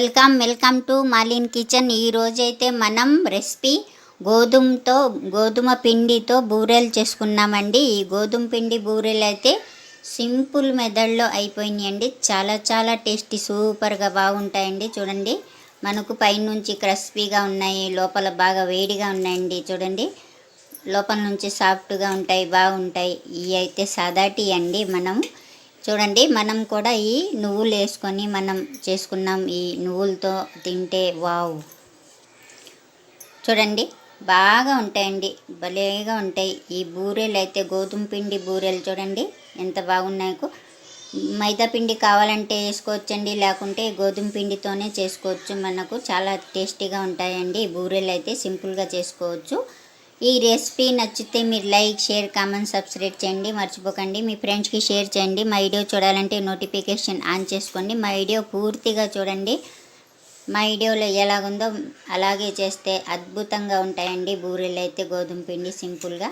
Welcome welcome to మాలిన్ kitchen. ఈ రోజైతే మనం రెసిపీ గోధుమతో గోధుమ పిండితో బూరెలు చేసుకున్నామండి. ఈ గోధుమ పిండి బూరెలు అయితే సింపుల్ మెథడ్లో అయిపోయినాయండి. చాలా చాలా టేస్టీ సూపర్గా బాగుంటాయండి. చూడండి మనకు పైనుంచి క్రిస్పీగా ఉన్నాయి లోపల బాగా వేడిగా ఉన్నాయండి. చూడండి లోపల నుంచి సాఫ్ట్గా ఉంటాయి బాగుంటాయి. ఇవి అయితే సాదాటి అండి మనం. చూడండి మనం కూడా ఈ నువ్వులు వేసుకొని మనం చేసుకున్నాం ఈ నువ్వులతో తింటే వావ్. చూడండి బాగా ఉంటాయండి భలేగా ఉంటాయి. ఈ బూరెలు అయితే గోధుమ పిండి బూరెలు చూడండి ఎంత బాగున్నాయో. మైదా పిండి కావాలంటే వేసుకోవచ్చండి లేకుంటే గోధుమ పిండితోనే చేసుకోవచ్చు. మనకు చాలా టేస్టీగా ఉంటాయండి. ఈ బూరెలు అయితే సింపుల్గా చేసుకోవచ్చు. ఈ రెసిపీ నచ్చితే మీరు లైక్ షేర్ కామెంట్ సబ్స్క్రైబ్ చేయండి. మర్చిపోకండి. మీ ఫ్రెండ్స్కి షేర్ చేయండి. మా వీడియో చూడాలంటే నోటిఫికేషన్ ఆన్ చేసుకోండి. మా వీడియో పూర్తిగా చూడండి. మా వీడియోలో ఎలాగుందో అలాగే చేస్తే అద్భుతంగా ఉంటాయండి. బూరెలు అయితే గోధుమ పిండి సింపుల్గా.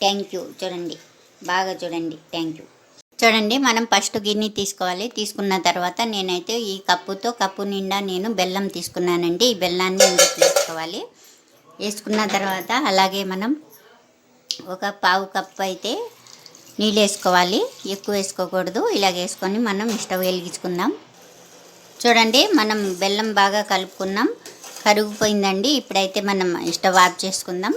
Thank you. చూడండి. బాగా చూడండి. Thank you. చూడండి మనం ఫస్ట్ గిన్నె తీసుకోవాలి. తీసుకున్న తర్వాత నేనైతే ఈ కప్పుతో కప్పు నిండా నేను బెల్లం తీసుకున్నానండి. ఈ బెల్లాన్ని ఇందుకు తీసుకోవాలి వేసుకున్న తర్వాత అలాగే మనం ఒక పావు కప్పు అయితే నీళ్ళు వేసుకోవాలి. ఎక్కువ వేసుకోకూడదు. ఇలాగ వేసుకొని మనం స్టవ్ వెలిగించుకుందాం. చూడండి మనం బెల్లం బాగా కలుపుకున్నాం. కరిగిపోయిందండి. ఇప్పుడైతే మనం స్టవ్ ఆఫ్ చేసుకుందాం.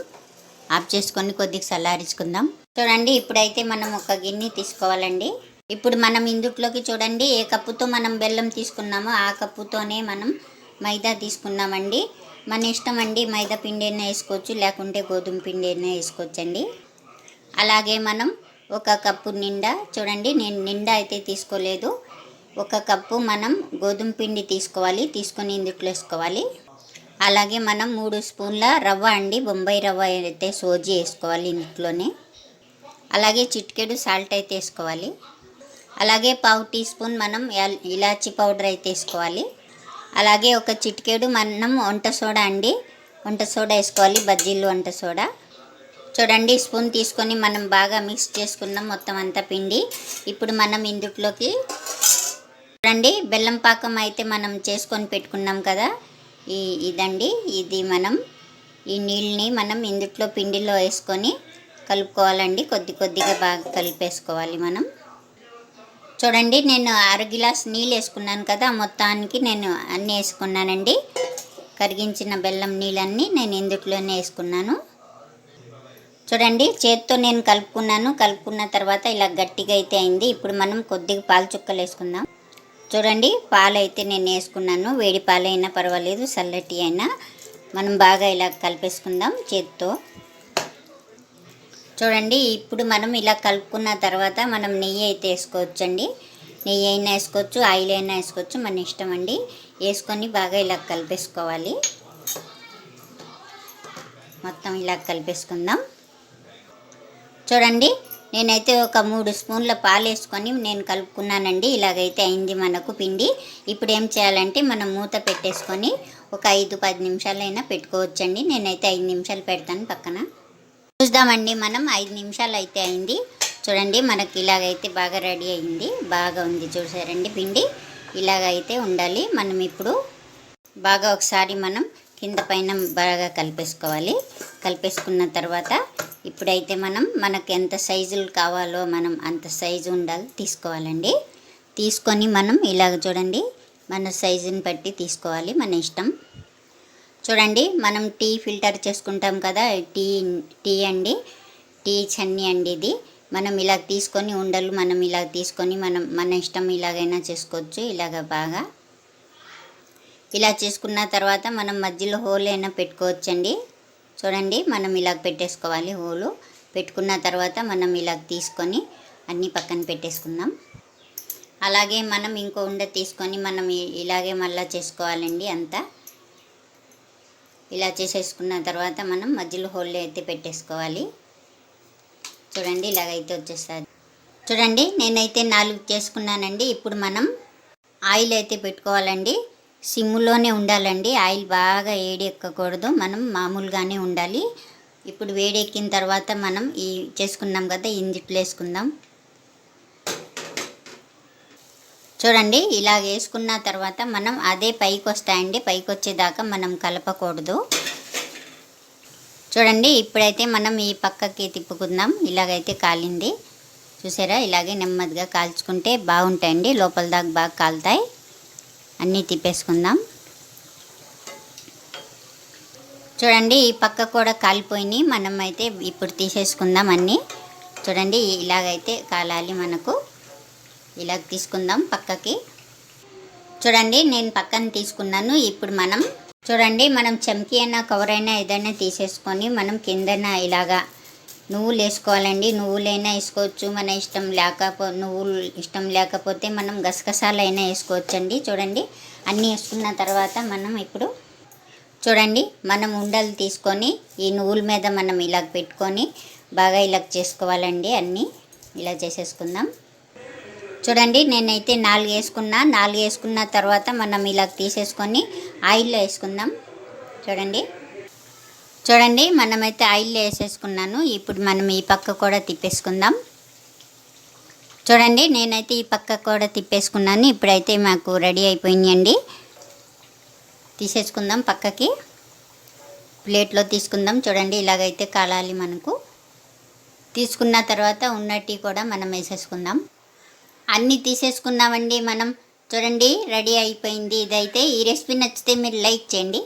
ఆఫ్ చేసుకొని కొద్దిగా చల్లారించుకుందాం. చూడండి ఇప్పుడైతే మనం ఒక గిన్నె తీసుకోవాలండి. ఇప్పుడు మనం ఇందుట్లోకి చూడండి ఏ కప్పుతో మనం బెల్లం తీసుకున్నామో ఆ కప్పుతోనే మనం మైదా తీసుకున్నామండి. మన ఇష్టం అండి మైదా పిండి అయినా వేసుకోవచ్చు లేకుంటే గోధుమ పిండి అయినా వేసుకోవచ్చండి. అలాగే మనం ఒక కప్పు నిండా చూడండి నేను నిండా అయితే తీసుకోలేదు ఒక కప్పు మనం గోధుమ పిండి తీసుకోవాలి తీసుకొని ఇందుట్లో వేసుకోవాలి. అలాగే మనం మూడు స్పూన్ల రవ్వ అండి బొంబాయి రవ్వ అయితే సోజీ వేసుకోవాలి ఇంట్లోనే అలాగే చిటికెడు సాల్ట్ అయితే వేసుకోవాలి. అలాగే పావు టీ స్పూన్ మనం ఇలాచి పౌడర్ అయితే వేసుకోవాలి. అలాగే ఒక చిటికేడు మనం వంట సోడా అండి. వంట సోడా వేసుకోవాలి బజ్జీలు వంట సోడా. చూడండి స్పూన్ తీసుకొని మనం బాగా మిక్స్ చేసుకున్నాం మొత్తం అంతా పిండి. ఇప్పుడు మనం ఇందుట్లోకి చూడండి బెల్లం పాకం అయితే మనం చేసుకొని పెట్టుకున్నాం కదా. ఈ ఇదండి ఇది మనం ఈ నీళ్ళని మనం ఇందుట్లో పిండిలో వేసుకొని కలుపుకోవాలండి. కొద్ది కొద్దిగా బాగా కలిపేసుకోవాలి మనం. చూడండి నేను అర గిలాస్ నీళ్ళు వేసుకున్నాను కదా మొత్తానికి నేను అన్నీ వేసుకున్నానండి. కరిగించిన బెల్లం నీళ్ళన్నీ నేను ఇందుట్లోనే వేసుకున్నాను. చూడండి చేత్తో నేను కలుపుకున్నాను. కలుపుకున్న తర్వాత ఇలా గట్టిగా అయితే అయింది. ఇప్పుడు మనం కొద్దిగా పాలు చుక్కలు వేసుకుందాం. చూడండి పాలు అయితే నేను వేసుకున్నాను. వేడి పాలైనా పర్వాలేదు చల్లటి అయినా. మనం బాగా ఇలా కలిపేసుకుందాం చేత్తో. చూడండి ఇప్పుడు మనం ఇలా కలుపుకున్న తర్వాత మనం నెయ్యి అయితే వేసుకోవచ్చండి. నెయ్యి అయినా వేసుకోవచ్చు ఆయిల్ అయినా వేసుకోవచ్చు మన ఇష్టం అండి. వేసుకొని బాగా ఇలా కలిపేసుకోవాలి. మొత్తం ఇలా కలిపేసుకుందాం. చూడండి నేనైతే ఒక మూడు స్పూన్ల పాలు వేసుకొని నేను కలుపుకున్నానండి. ఇలాగైతే అయింది మనకు పిండి. ఇప్పుడు ఏం చేయాలంటే మనం మూత పెట్టేసుకొని ఒక ఐదు పది నిమిషాలైనా పెట్టుకోవచ్చండి. నేనైతే ఐదు నిమిషాలు పెడతాను పక్కన. చూద్దామండి మనం ఐదు నిమిషాలు అయితే అయింది. చూడండి మనకి ఇలాగైతే బాగా రెడీ అయింది. బాగా ఉంది చూసారండి పిండి. ఇలాగైతే ఉండాలి. మనం ఇప్పుడు బాగా ఒకసారి మనం కింద పైన బాగా కలిపేసుకోవాలి. కలిపేసుకున్న తర్వాత ఇప్పుడైతే మనం మనకు ఎంత సైజులు కావాలో మనం అంత సైజు ఉండాలి తీసుకోవాలండి. తీసుకొని మనం ఇలాగ చూడండి మన సైజుని బట్టి తీసుకోవాలి. మన ఇష్టం చూడండి మనం టీ ఫిల్టర్ చేసుకుంటాం కదా టీ టీ అండి టీ చన్నీ అండి ఇది. మనం ఇలా తీసుకొని ఉండలు మనం ఇలా తీసుకొని మనం మన ఇష్టం ఇలాగైనా చేసుకోవచ్చు ఇలాగ బాగా. ఇలా చేసుకున్న తర్వాత మనం మధ్యలో హోల్ అయినా పెట్టుకోవచ్చండి. చూడండి మనం ఇలా పెట్టేసుకోవాలి హోలు. పెట్టుకున్న తర్వాత మనం ఇలా తీసుకొని అన్నీ పక్కన పెట్టేసుకుందాం. అలాగే మనం ఇంకో ఉండ తీసుకొని మనం ఇలాగే మళ్ళీ చేసుకోవాలండి అంతా. ఇలా చేసేసుకున్న తర్వాత మనం మధ్యలో హోల్డ్ అయితే పెట్టేసుకోవాలి. చూడండి ఇలాగైతే వచ్చేస్తుంది. చూడండి నేనైతే నాలుగు చేసుకున్నానండి. ఇప్పుడు మనం ఆయిల్ అయితే పెట్టుకోవాలండి. సిమ్లోనే ఉండాలండి. ఆయిల్ బాగా వేడి ఎక్కకూడదు మనం మామూలుగానే ఉండాలి. ఇప్పుడు వేడెక్కిన తర్వాత మనం ఈ చేసుకున్నాం కదా ఇందిట్లో వేసుకుందాం. చూడండి ఇలా వేసుకున్న తర్వాత మనం అదే పైకి వస్తాయండి పైకి వచ్చేదాకా మనం కలపకూడదు. చూడండి ఇప్పుడైతే మనం ఈ పక్కకి తిప్పుకుందాం. ఇలాగైతే కాలింది. చూసారా? ఇలాగే నెమ్మదిగా కాల్చుకుంటే బాగుంటాయండి. లోపల దాకా బాగా కాలుతాయి. అన్నీ తిప్పేసుకుందాం. చూడండి ఈ పక్క కూడా కాలిపోయినాయి. మనం అయితే ఇప్పుడు తీసేసుకుందాం అన్నీ. చూడండి ఇలాగైతే కాలాలి మనకు. ఇలా తీసుకుందాం పక్కకి. చూడండి నేను పక్కన తీసుకున్నాను. ఇప్పుడు మనం చూడండి మనం చెంకి అయినా కవర్ అయినా ఏదైనా తీసేసుకొని మనం కిందన ఇలాగా నువ్వులు వేసుకోవాలండి. నువ్వులైనా వేసుకోవచ్చు. మన ఇష్టం లేకపో నువ్వులు ఇష్టం లేకపోతే మనం గసగసాలైనా వేసుకోవచ్చండి. చూడండి అన్నీ వేసుకున్న తర్వాత మనం ఇప్పుడు చూడండి మనం ఉండలు తీసుకొని ఈ నువ్వుల మీద మనం ఇలా పెట్టుకొని బాగా ఇలా చేసుకోవాలండి. అన్నీ ఇలా చేసేసుకుందాం. చూడండి నేనైతే నాలుగు వేసుకున్నా. నాలుగు వేసుకున్న తర్వాత మనం ఇలా తీసేసుకొని ఆయిల్లో వేసుకుందాం. చూడండి. చూడండి మనమైతే ఆయిల్లో వేసేసుకున్నాను. ఇప్పుడు మనం ఈ పక్క కూడా తిప్పేసుకుందాం. చూడండి నేనైతే ఈ పక్క కూడా తిప్పేసుకున్నాను. ఇప్పుడైతే మాకు రెడీ అయిపోయిందండి తీసేసుకుందాం పక్కకి. ప్లేట్లో తీసుకుందాం. చూడండి ఇలాగైతే కాలాలి మనకు. తీసుకున్న తర్వాత ఉన్నట్టు కూడా మనం వేసేసుకుందాం. అన్నీ తీసేసుకున్నామండి మనం. చూడండి రెడీ అయిపోయింది. ఇదైతే ఈ రెసిపీ నచ్చితే మీరు లైక్ చేయండి.